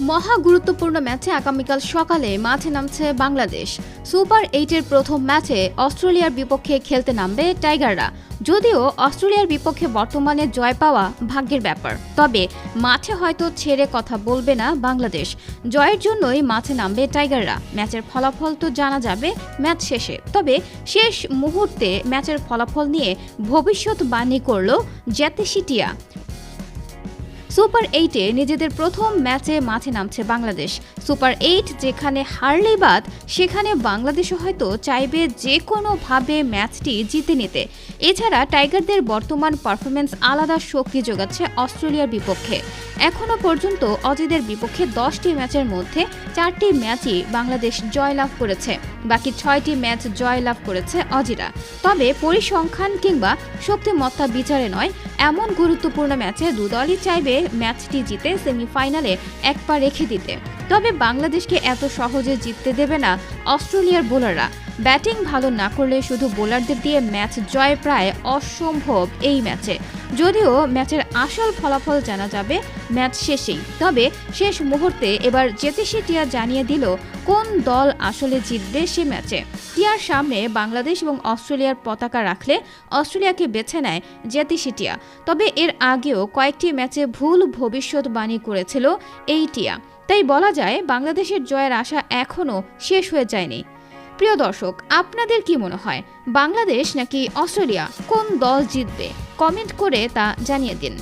মহা গুরুত্বপূর্ণ ম্যাচে আগামীকাল সকালে মাঠে নামছে বাংলাদেশ। সুপার এইটের প্রথম ম্যাচে অস্ট্রেলিয়ার বিপক্ষে খেলতে নামবে টাইগাররা। যদিও অস্ট্রেলিয়ার বিপক্ষে বর্তমানে জয় পাওয়া ভাগ্যের ব্যাপার। তবে মাঠে হয়তো ছেড়ে কথা বলবে না বাংলাদেশ। জয়ের জন্যই মাঠে নামবে টাইগাররা। ম্যাচের ফলাফল তো জানা যাবে ম্যাচ শেষে। তবে শেষ মুহূর্তে ম্যাচের ফলাফল নিয়ে ভবিষ্যৎবাণী করল জ্যাতেশিটিয়া সুপার এইটে নিজেদের প্রথম ম্যাচে মাঠে নামছে বাংলাদেশ। সুপার এইট যেখানে হারলেই বাদ, সেখানে বাংলাদেশও হয়তো চাইবে যে কোনোভাবে ম্যাচটি জিতে নিতে। এছাড়া টাইগারদের বর্তমান পারফরমেন্স আলাদা শক্তি যোগাচ্ছে অস্ট্রেলিয়ার বিপক্ষে। এখনও পর্যন্ত অজিদের বিপক্ষে দশটি ম্যাচের মধ্যে চারটি ম্যাচই বাংলাদেশ জয়লাভ করেছে। বাকি ছয়টি ম্যাচ জয়লাভ করেছে অজিরা। তবে পরিসংখ্যান কিংবা শক্তিমত্তা বিচারে নয়, এমন গুরুত্বপূর্ণ ম্যাচে দুদলই চাইবে ম্যাচটি জিতে সেমিফাইনালে এক পা রেখে দিতে। তবে বাংলাদেশকে এত সহজে জিততে দেবে না অস্ট্রেলিয়ার বোলাররা। ব্যাটিং ভালো না করলে শুধু বোলারদের দিয়ে ম্যাচ জয় প্রায় অসম্ভব এই ম্যাচে। যদিও ম্যাচের আসল ফলাফল জানা যাবে ম্যাচ শেষেই। তবে শেষ মুহূর্তে এবার জেতেশি টিয়া জানিয়ে দিল কোন দল আসলে জিতবে সে ম্যাচে। টিয়ার সামনে বাংলাদেশ এবং অস্ট্রেলিয়ার পতাকা রাখলে অস্ট্রেলিয়াকে বেছে নেয় জেতিশি টিয়া। তবে এর আগেও কয়েকটি ম্যাচে ভুল ভবিষ্যৎবাণী করেছিল এই টিয়া। তাই বলা যায়, বাংলাদেশের জয়ের আশা এখনও শেষ হয়ে যায়নি। প্রিয় দর্শক, আপনাদের কি মনে হয়, বাংলাদেশ নাকি অস্ট্রেলিয়া কোন দল জিতবে? কমেন্ট করে তা জানিয়ে দিন।